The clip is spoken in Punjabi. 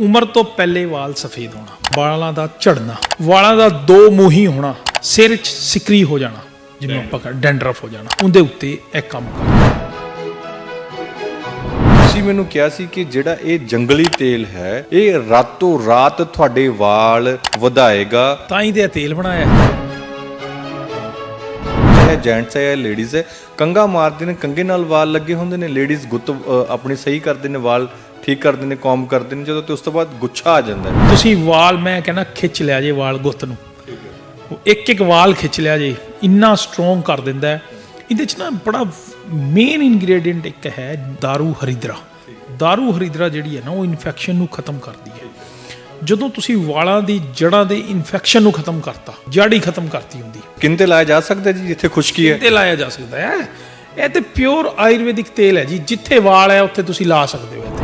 ਉਮਰ ਤੋਂ ਪਹਿਲੇ ਵਾਲ ਸਫੇਦ ਹੋਣਾ ਵਾਲਾਂ ਦਾ ਝੜਨਾ ਵਾਲਾਂ ਦਾ ਦੋ ਮੂੰਹੀ ਹੋਣਾ ਸਿਰ 'ਚ ਸਿਕਰੀ ਹੋ ਜਾਣਾ ਜਿਵੇਂ ਆਪਾਂ ਕਹਿੰਦੇ ਡੈਂਡਰਫ ਹੋ ਜਾਣਾ ਉਹਦੇ ਉੱਤੇ ਇਹ ਕੰਮ ਤੁਸੀਂ ਮੈਨੂੰ ਕਿਹਾ ਸੀ ਕਿ ਜਿਹੜਾ ਇਹ ਜੰਗਲੀ ਤੇਲ ਹੈ ਇਹ ਰਾਤੋਂ ਰਾਤ ਤੁਹਾਡੇ ਵਾਲ ਵਧਾਏਗਾ। ਤਾਂ ਹੀ ਤੇ ਇਹ ਤੇਲ ਬਣਾਇਆ। ਹੈ। ਚਾਹੇ ਜੈਂਟਸ ਹੈ ਜਾਂ ਲੇਡੀਜ਼ ਹੈ। ਕੰਗਾ ਮਾਰਦੇ ਨੇ ਕੰਗੇ ਨਾਲ ਵਾਲ ਲੱਗੇ ਹੁੰਦੇ ਨੇ। ਲੇਡੀਜ਼ ਗੁੱਤ ਅ, ਆਪਣੀ ਸਹੀ ਕਰਦੇ ਨੇ ਵਾਲ। ਠੀਕ ਕਰਦੇ ਨੇ ਕੌਮ ਕਰਦੇ ਨੇ ਜਦੋਂ ਤੇ ਉਸ ਤੋਂ ਬਾਅਦ ਗੁੱਛਾ ਆ ਜਾਂਦਾ ਹੈ ਤੁਸੀਂ ਵਾਲ ਮੈਂ ਕਹਿੰਦਾ ਖਿੱਚ ਲਿਆ ਜੇ ਵਾਲ ਗੁੱਤ ਨੂੰ ਇੱਕ ਇੱਕ ਵਾਲ ਖਿੱਚ ਲਿਆ ਜੇ ਇੰਨਾ ਸਟਰੋਂਗ ਕਰ ਦਿੰਦਾ ਹੈ। ਇਹਦੇ ਚ ਨਾ ਬੜਾ ਮੇਨ ਇਨਗਰੀਡੀਅੰਟ ਇੱਕ ਹੈ दारू ਹਰਿਦਰਾ दारू ਹਰਿਦਰਾ ਜਿਹੜੀ ਹੈ ਨਾ ਉਹ ਇਨਫੈਕਸ਼ਨ ਨੂੰ ਖਤਮ ਕਰਦੀ ਹੈ ਜਦੋਂ ਤੁਸੀਂ ਵਾਲਾਂ ਦੀ ਜੜ੍ਹਾਂ ਦੇ ਇਨਫੈਕਸ਼ਨ ਨੂੰ ਖਤਮ ਕਰਤਾ ਜੜ ਹੀ ਖਤਮ ਕਰਤੀ ਹੁੰਦੀ ਕਿੰਨ ਤੇ ਲਾਇਆ ਜਾ ਸਕਦਾ ਜੀ ਜਿੱਥੇ ਖੁਸ਼ਕੀ ਹੈ ਤੇ ਲਾਇਆ ਜਾ ਸਕਦਾ ਹੈ ਇਹ ਤੇ ਪਿਓਰ ਆਯੁਰਵੈਦਿਕ ਤੇਲ ਹੈ ਜੀ ਜਿੱਥੇ ਵਾਲ ਹੈ ਉੱਥੇ ਤੁਸੀਂ ਲਾ ਸਕਦੇ ਹੋ ਇਹ ਤੇ